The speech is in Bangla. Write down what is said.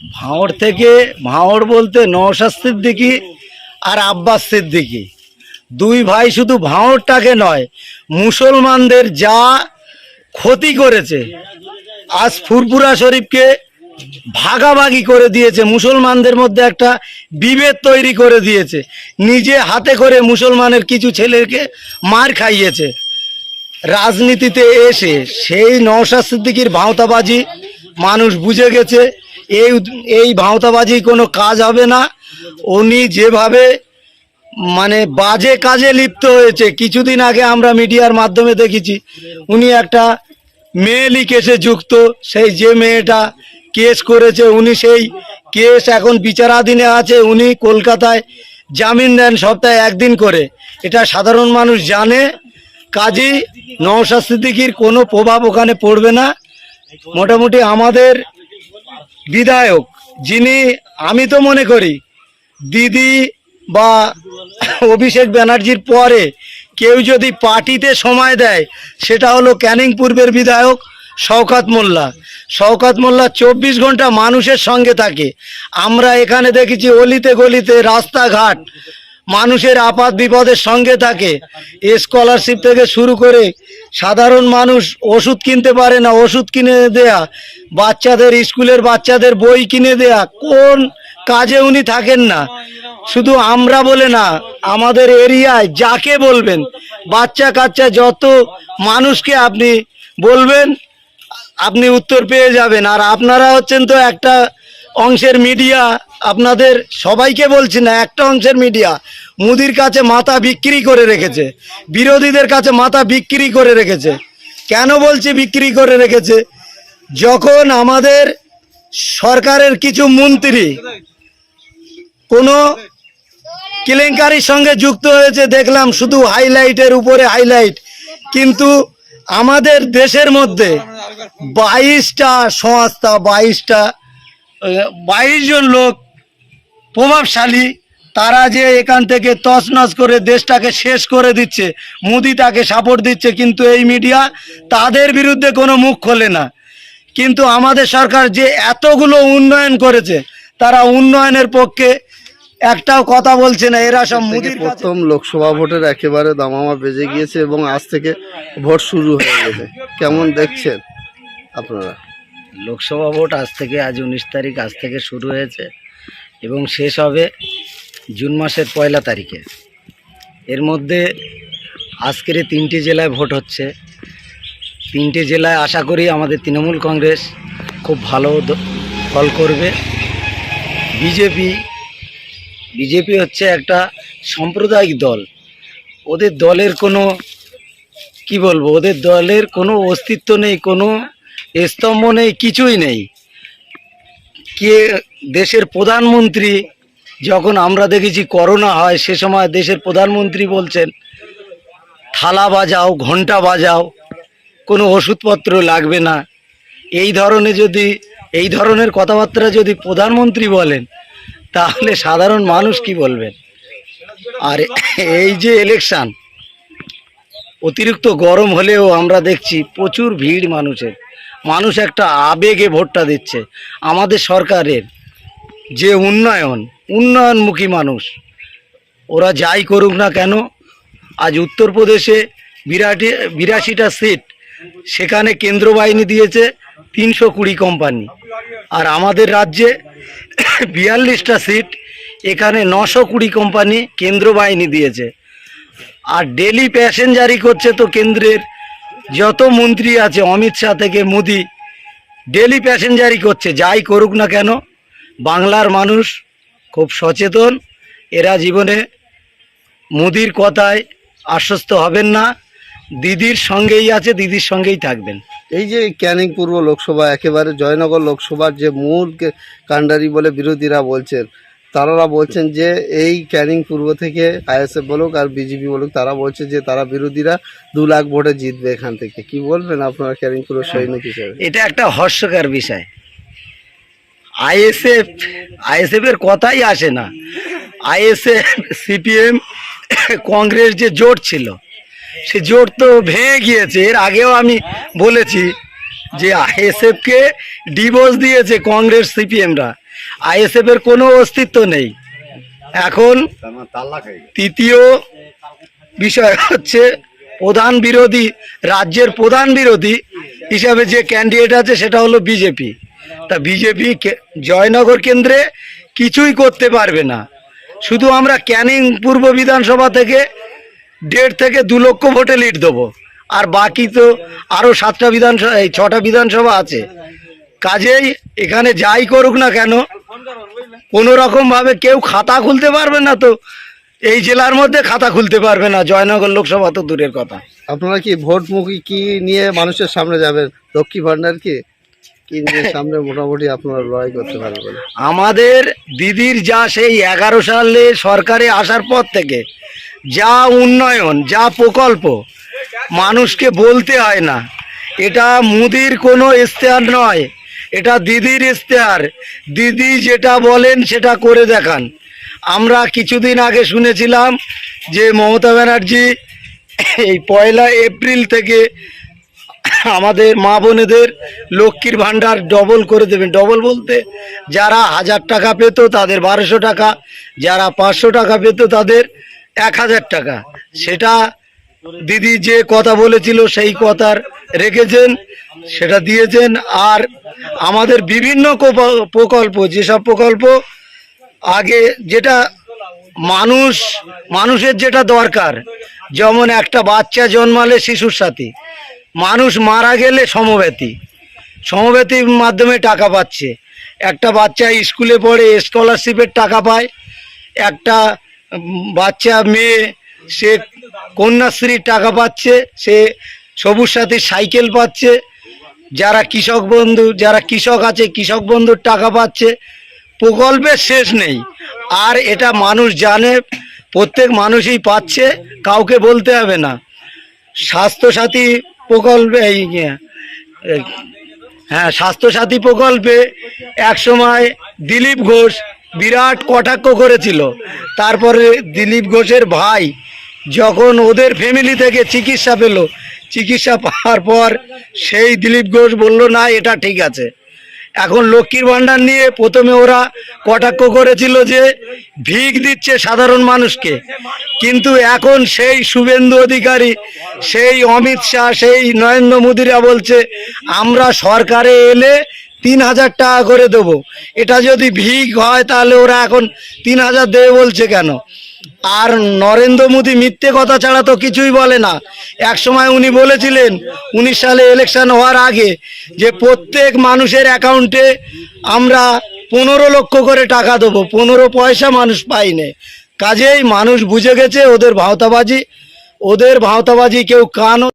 ভাঁড় থেকে, ভাঁড় বলতে নওশাদ সিদ্দিকি আর আব্বাস সিদ্দিকি দুই ভাই শুধু ভাঁড়টাকে নয়, মুসলমানদের যা ক্ষতি করেছে, আজ ফুরপুরা শরীফকে ভাগাভাগি করে দিয়েছে, মুসলমানদের মধ্যে একটা বিভেদ তৈরি করে দিয়েছে। নিজে হাতে করে মুসলমানের কিছু ছেলেকে মার খাইয়েছে। রাজনীতিতে এসে সেই নওশাদ সিদ্দিকির ভাঁওতাবাজি মানুষ বুঝে গেছে। এই এই ভাঁওতাবাজি কোনো কাজ হবে না। উনি যেভাবে মানে বাজে কাজে লিপ্ত হয়েছে, কিছুদিন আগে আমরা মিডিয়ার মাধ্যমে দেখেছি, উনি একটা মেয়েলি কেসে যুক্ত, সেই যে মেয়েটা কেস করেছে, উনি সেই কেস এখন বিচারাধীনে আছে, উনি কলকাতায় জামিন দেন সপ্তাহে একদিন করে। এটা সাধারণ মানুষ জানে, কাজী নওশাদ সিদ্দিকির কোনো প্রভাব ওখানে পড়বে না। মোটামুটি আমাদের বিধায়ক, যিনি আমি তো মনে করি, দিদি বা অভিষেক ব্যানার্জির পরে কেউ যদি পার্টিতে সময় দেয়, সেটা হলো ক্যানিং পূর্বের বিধায়ক শওকাত মোল্লা। শওকাত মোল্লা চব্বিশ ঘণ্টা মানুষের সঙ্গে থাকে। আমরা এখানে দেখেছি অলিতে গলিতে রাস্তাঘাট মানুষের আপাত বিপদের সঙ্গে থাকে। স্কলারশিপ থেকে শুরু করে সাধারণ মানুষ ওষুধ কিনতে পারে না, ওষুধ কিনে দেয়া, বাচ্চাদের স্কুলের বাচ্চাদের বই কিনে দেয়া, কোন কাজে উনি থাকেন না। শুধু আমরা বলে না, আমাদের এরিয়ায় যাকে বলবেন, বাচ্চা কাচ্চা যত মানুষকে আপনি বলবেন, আপনি উত্তর পেয়ে যাবেন। আর আপনারা হচ্ছেন তো একটা অংশের মিডিয়া আপনাদের সবাইকে বলছি না, একটা অংশের মিডিয়া মুদির কাছে মাথা বিক্রি করে রেখেছে, বিরোধীদের কাছে মাথা বিক্রি করে রেখেছে। কেন বলছি বিক্রি করে রেখেছে? যখন আমাদের সরকারের কিছু মন্ত্রী কোনো কেলেঙ্কারির সঙ্গে যুক্ত হয়েছে, দেখলাম শুধু হাইলাইটের উপরে হাইলাইট, কিন্তু আমাদের দেশের মধ্যে বাইশটা সংস্থা, বাইশটা বাইশ জন লোক প্রভাবশালী তারা যে এখান থেকে তছনছ করে দেশটাকে শেষ করে দিচ্ছে মোদি তাকে সাপোর্ট দিচ্ছে কিন্তু এই মিডিয়া তাদের বিরুদ্ধে কোনো মুখ খোলে না। কিন্তু আমাদের সরকার যে এতগুলো উন্নয়ন করেছে তারা উন্নয়নের পক্ষে একটাও কথা বলছে না এরা সব মুদির প্রথম লোকসভা ভোটের একেবারে দামামা বেজে গিয়েছে এবং আজ থেকে ভোট শুরু হয়ে গেছে। কেমন দেখছেন আপনারা? লোকসভা ভোট আজ থেকে, আজ উনিশ তারিখ, আজ থেকে শুরু হয়েছে এবং শেষ হবে জুন মাসের পয়লা তারিখে। এর মধ্যে আজকের তিনটি জেলায় ভোট হচ্ছে। তিনটে জেলায় আশা করি আমাদের তৃণমূল কংগ্রেস খুব ভালো ফল করবে। বিজেপি বিজেপি হচ্ছে একটা সাম্প্রদায়িক দল। ওদের দলের কোনো, কি বলব, ওদের দলের কোনো অস্তিত্ব নেই, কোনো স্তম্ভ নেই, কিছুই নেই। কে দেশের প্রধানমন্ত্রী, যখন আমরা দেখেছি করোনা হয়, সে সময় দেশের প্রধানমন্ত্রী বলছেন, থালা বাজাও ঘণ্টা বাজাও, কোনো ওষুধপত্র লাগবে না। এই ধরনের যদি, এই ধরনের কথাবার্তা যদি প্রধানমন্ত্রী বলেন, তাহলে সাধারণ মানুষ কি বলবেন? আর এই যে ইলেকশান অতিরিক্ত গরম হলেও আমরা দেখছি প্রচুর ভিড় মানুষের। মানুষ একটা আবেগে ভোটটা দিচ্ছে। আমাদের সরকারের যে উন্নয়ন, উন্নয়নমুখী মানুষ, ওরা যাই করুক না কেন, আজ উত্তরপ্রদেশে বিরাটি, বিরাশিটা সিট সেখানে কেন্দ্র বাহিনী দিয়েছে তিনশো কুড়ি কোম্পানি আর আমাদের রাজ্যে বিয়াল্লিশটা সিট এখানে নশো কুড়ি কোম্পানি কেন্দ্র বাহিনী দিয়েছে। আর ডেলি প্যাসেঞ্জারি করছে তো কেন্দ্রের যত মন্ত্রী আছে, অমিত শাহ থেকে মোদি ডেলি প্যাসেঞ্জারই করছে, যাই করুক না কেন, বাংলার মানুষ খুব সচেতন, এরা জীবনে মোদির কথায় আশ্বস্ত হবেন না, দিদির সঙ্গেই আছে, দিদির সঙ্গেই থাকবেন। এই যে ক্যানিং পূর্ব লোকসভা, একেবারে জয়নগর লোকসভার যে মূল কাণ্ডারি বলে বিরোধীরা বলছেন তারা বলছেন যে এই ক্যানিং পূর্ব থেকে আইএসএফ বলুক আর বিজেপি বলুক, তারা বলছে যে তারা বিরোধীরা দু লাখ ভোটে জিতবে এখান থেকে। কি বলবেন আপনারা ক্যানিং পূর্ব সৈনিক হিসেবে? এটা একটা হর্ষকর বিষয়। আইএসএফ আইএসএফ এর কথাই আসে না। আইএসএফ, সিপিএম, কংগ্রেস যে জোট ছিল, সে জোট তো ভেঙে গিয়েছে। এর আগেও আমি বলেছি যে আইএসএফকে ডিভোর্স দিয়েছে কংগ্রেস সিপিএমরা। আইএসএফ এর কোনো অস্তিত্ব নেই। এখন তৃতীয় বিষয় হচ্ছে প্রধান বিরোধী, রাজ্যের প্রধান বিরোধী হিসাবে যে ক্যান্ডিডেট আছে সেটা হলো বিজেপি তা বিজেপি জয়নগর কেন্দ্রে কিছুই করতে পারবে না। শুধু আমরা ক্যানিং পূর্ব বিধানসভা থেকে দেড় থেকে দু লক্ষ ভোটে লিড দেবো। আর বাকি তো আরও সাতটা বিধানসভা, এই ছটা বিধানসভা আছে। কাজেই এখানে যাই করুক না কেন কোনো রকম ভাবে কেউ খাতা খুলতে পারবে না তো। এই জেলার মধ্যে খাতা খুলতে পারবে না জয়নগর লোকসভা তো দূরের কথা। আপনারা কি ভোটমুখী কি নিয়ে মানুষের সামনে যাবেন? লক্ষ্মী ভান্ডার কি? কি নিয়ে সামনে মোটামুটি আপনারা লড়াই করতে পারবেন? আমাদের দিদির যা সেই এগারো সালে সরকারে আসার পর থেকে যা উন্নয়ন যা প্রকল্প মানুষকে বলতে হয় না। এটা মুদির কোনো ইশতেহার নয়। এটা দিদির ইশতেহার। দিদি যেটা বলেন সেটা করে দেখান। আমরা কিছুদিন আগে শুনেছিলাম যে মমতা ব্যানার্জি এই পয়লা এপ্রিল থেকে আমাদের মা বোনেদের লক্ষ্মীর ভাণ্ডার ডবল করে দেবেন। ডবল বলতে যারা হাজার টাকা পেত তাদের বারোশো টাকা, যারা পাঁচশো টাকা পেত তাদের এক হাজার টাকা। সেটা দিদি যে কথা বলেছিল সেই কথার রেখেছেন, সেটা দিয়েছেন। আর আমাদের বিভিন্ন প্রকল্প, যেসব প্রকল্প আগে যেটা মানুষ, মানুষের যেটা দরকার, যেমন একটা বাচ্চা জন্মালে শিশুর সাথে, মানুষ মারা গেলে সমব্যতি, সমব্যতির মাধ্যমে টাকা পাচ্ছে। একটা বাচ্চা স্কুলে পড়ে স্কলারশিপের টাকা পায়, একটা বাচ্চা মেয়ে, সে কন্যাশ্রীর টাকা পাচ্ছে, সে সবুজ সাথী সাইকেল পাচ্ছে যারা কৃষক বন্ধু যারা কৃষক আছে কৃষক বন্ধুর টাকা পাচ্ছে প্রকল্পের শেষ নেই। আর এটা মানুষ জানে প্রত্যেক মানুষই পাচ্ছে কাউকে বলতে হবে না। স্বাস্থ্যসাথী প্রকল্পে এই ইয়ে, হ্যাঁ স্বাস্থ্যসাথী প্রকল্পে একসময় দিলীপ ঘোষ বিরাট কটাক্ষ করেছিল। তারপরে দিলীপ ঘোষের ভাই যখন ওদের ফ্যামিলি থেকে চিকিৎসা পেল, চিকিৎসা পাওয়ার পর সেই দিলীপ ঘোষ বলল, না, এটা ঠিক আছে। এখন লক্ষ্মীর ভাণ্ডার নিয়ে প্রথমে ওরা কটাক্ষ করেছিল যে ভিক দিচ্ছে সাধারণ মানুষকে। কিন্তু এখন সেই শুভেন্দু অধিকারী, সেই অমিত শাহ, সেই নরেন্দ্র মোদীরা বলছে, আমরা সরকারে এলে তিন হাজার টাকা করে দেবো। এটা যদি ভিক হয়, তাহলে ওরা এখন তিন হাজার দেবে বলছে কেন? আর নরেন্দ্র মোদী মিথ্যে কথা ছাড়া তো কিছুই বলে না। এক সময় উনি বলেছিলেন, উনিশ সালে ইলেকশন হওয়ার আগে যে প্রত্যেক মানুষের অ্যাকাউন্টে আমরা পনেরো লক্ষ করে টাকা দেবো, পনেরো পয়সা মানুষ পাইনি কাজেই মানুষ বুঝে গেছে, ওদের ভাওতাবাজি ওদের ভাওতাবাজি কেউ কানও